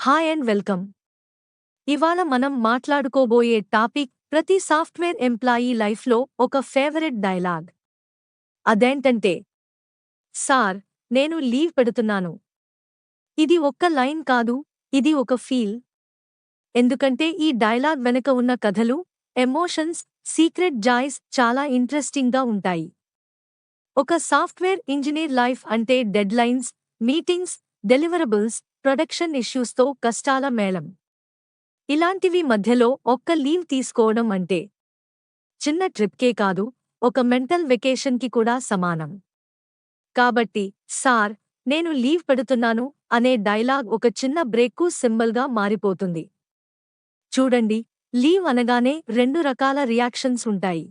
Hi and welcome. ఇవాళ మనం మాట్లాడుకోబోయే టాపిక్ ప్రతి సాఫ్ట్వేర్ ఎంప్లాయీ లైఫ్లో ఒక ఫేవరెట్ డైలాగ్. అదేంటంటే సార్ నేను లీవ్ పెడుతున్నాను. ఇది ఒక్క లైన్ కాదు ఇది ఒక ఫీల్. ఎందుకంటే ఈ డైలాగ్ వెనక ఉన్న కథలు ఎమోషన్స్ సీక్రెట్ జాయ్స్ చాలా ఇంట్రెస్టింగ్గా ఉంటాయి. ఒక సాఫ్ట్వేర్ ఇంజనీర్ లైఫ్ అంటే డెడ్లైన్స్ మీటింగ్స్ డెలివరబుల్స్ ప్రొడక్షన్ ఇష్యూస్తో కష్టాల మేళం. ఇలాంటివి మధ్యలో ఒక్క లీవ్ తీసుకోవడం అంటే చిన్న ట్రిప్కే కాదు ఒక మెంటల్ వెకేషన్కి కూడా సమానం. కాబట్టి సార్ నేను లీవ్ పెడుతున్నాను అనే డైలాగ్ ఒక చిన్న బ్రేక్కు సింబల్గా మారిపోతుంది. చూడండి లీవ్ అనగానే రెండు రకాల రియాక్షన్స్ ఉంటాయి.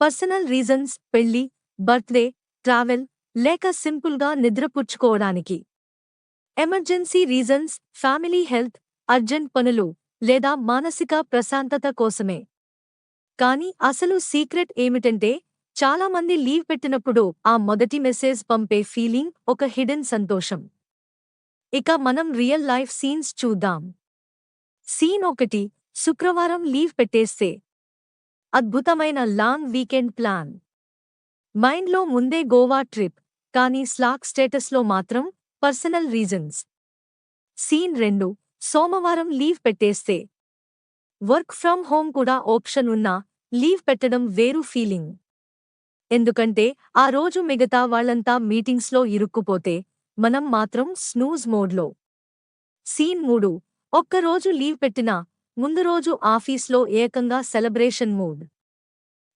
పర్సనల్ రీజన్స్ పెళ్ళి బర్త్డే ట్రావెల్ లేక సింపుల్గా నిద్రపుచ్చుకోవడానికి. Emergency reasons family health urgent పనులు లేదా మానసిక ప్రశాంతత కోసమే. కానీ అసలు సీక్రెట్ ఏమిటంటే చాలామంది లీవ్ పెట్టినప్పుడు ఆ మొదటి మెసేజ్ పంపే ఫీలింగ్ ఒక హిడెన్ సంతోషం. ఇక మనం రియల్ లైఫ్ సీన్స్ చూద్దాం. సీన్ ఒకటి శుక్రవారం లీవ్ పెట్టేస్తే. అద్భుతమైన లాంగ్ వీకెండ్ ప్లాన్. మైండ్లో ముందే గోవా ట్రిప్ కానీ స్లాక్ స్టేటస్లో మాత్రం పర్సనల్ రీజన్స్. సీన్ రెండు సోమవారం లీవ్ పెట్టేస్తే. వర్క్ ఫ్రమ్ హోమ్ కూడా ఆప్షన్ ఉన్నా లీవ్ పెట్టడం వేరు ఫీలింగ్. ఎందుకంటే ఆ రోజు మిగతా వాళ్ళంతా మీటింగ్స్లో ఇరుక్కుపోతే మనం మాత్రం స్నూజ్ మోడ్లో. సీన్ మూడు ఒక్కరోజు లీవ్ పెట్టినా ముందు రోజు ఆఫీస్లో ఏకంగా సెలబ్రేషన్ మూడ్.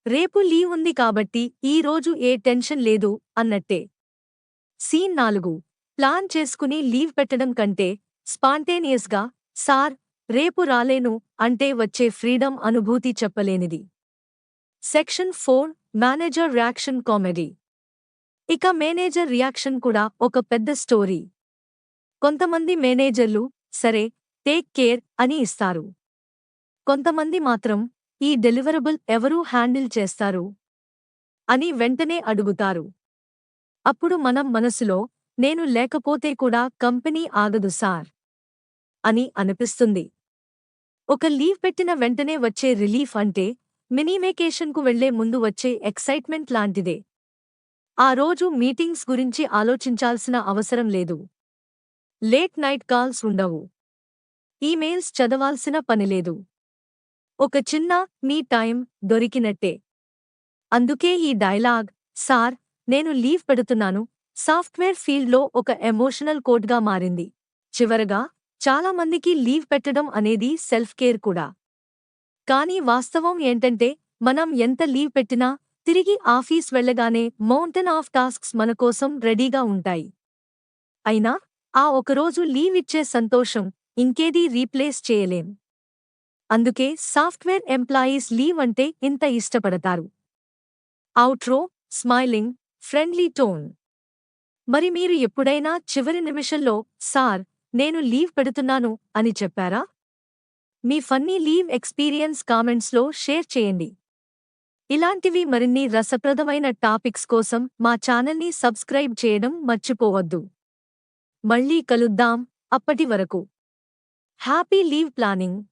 రేపు లీవ్ ఉంది కాబట్టి ఈ రోజు ఏ టెన్షన్ లేదు అన్నట్టే. సీన్ నాలుగు ప్లాన్ చేసుకుని లీవ్ పెట్టడం కంటే స్పాంటేనియస్గా సార్ రేపు రాలేను అంటే వచ్చే ఫ్రీడమ్ అనుభూతి చెప్పలేనిది. Section four manager reaction comedy. ఇక మేనేజర్ రియాక్షన్ కూడా ఒక పెద్ద స్టోరీ. కొంతమంది మేనేజర్లు సరే టేక్ కేర్ అని ఇస్తారు. కొంతమంది మాత్రం ఈ డెలివరబుల్ ఎవరూ హ్యాండిల్ చేస్తారు? అని వెంటనే అడుగుతారు. అప్పుడు మనం మనసులో నేను లేకపోతే కూడా కంపెనీ ఆగదు సార్. అని అనిపిస్తుంది. ఒక లీవ్ పెట్టిన వెంటనే వచ్చే రిలీఫ్ అంటే మినీ వేకేషన్కు వెళ్ళే ముందు వచ్చే ఎక్సైట్మెంట్ లాంటిదే. ఆ రోజు మీటింగ్స్ గురించి ఆలోచించాల్సిన అవసరం లేదు. లేట్ నైట్ కాల్స్ ఉండవు. ఈమెయిల్స్ చదవాల్సిన పనిలేదు ఒక చిన్న మీ టైం దొరికినట్టే. అందుకే ఈ డైలాగ్ సార్ నేను లీవ్ పెడుతున్నాను సాఫ్ట్వేర్ ఫీల్డ్లో ఒక ఎమోషనల్ కోడ్గా మారింది. చివరగా చాలామందికి లీవ్ పెట్టడం అనేది సెల్ఫ్ కేర్ కూడా. కానీ వాస్తవం ఏంటంటే మనం ఎంత లీవ్ పెట్టినా తిరిగి ఆఫీస్ వెళ్ళగానే మౌంటైన్ ఆఫ్ టాస్క్స్ మనకోసం రెడీగా ఉంటాయి. అయినా ఆ ఒకరోజు లీవ్ ఇచ్చే సంతోషం ఇంకేదీ రీప్లేస్ చేయలేం. అందుకే సాఫ్ట్వేర్ ఎంప్లాయీస్ లీవ్ అంటే ఇంత ఇష్టపడతారు. Outro smiling friendly tone. మరి మీరు ఎప్పుడైనా చివరి నిమిషంలో సార్ నేను లీవ్ పెడుతున్నాను అని చెప్పారా? మీ ఫన్నీ లీవ్ ఎక్స్పీరియన్స్ కామెంట్స్లో షేర్ చేయండి. ఇలాంటివి మరిన్ని రసప్రదమైన టాపిక్స్ కోసం మా ఛానల్ని సబ్స్క్రైబ్ చేయడం మర్చిపోవద్దు. మళ్ళీ కలుద్దాం అప్పటి వరకు. Happy leave planning.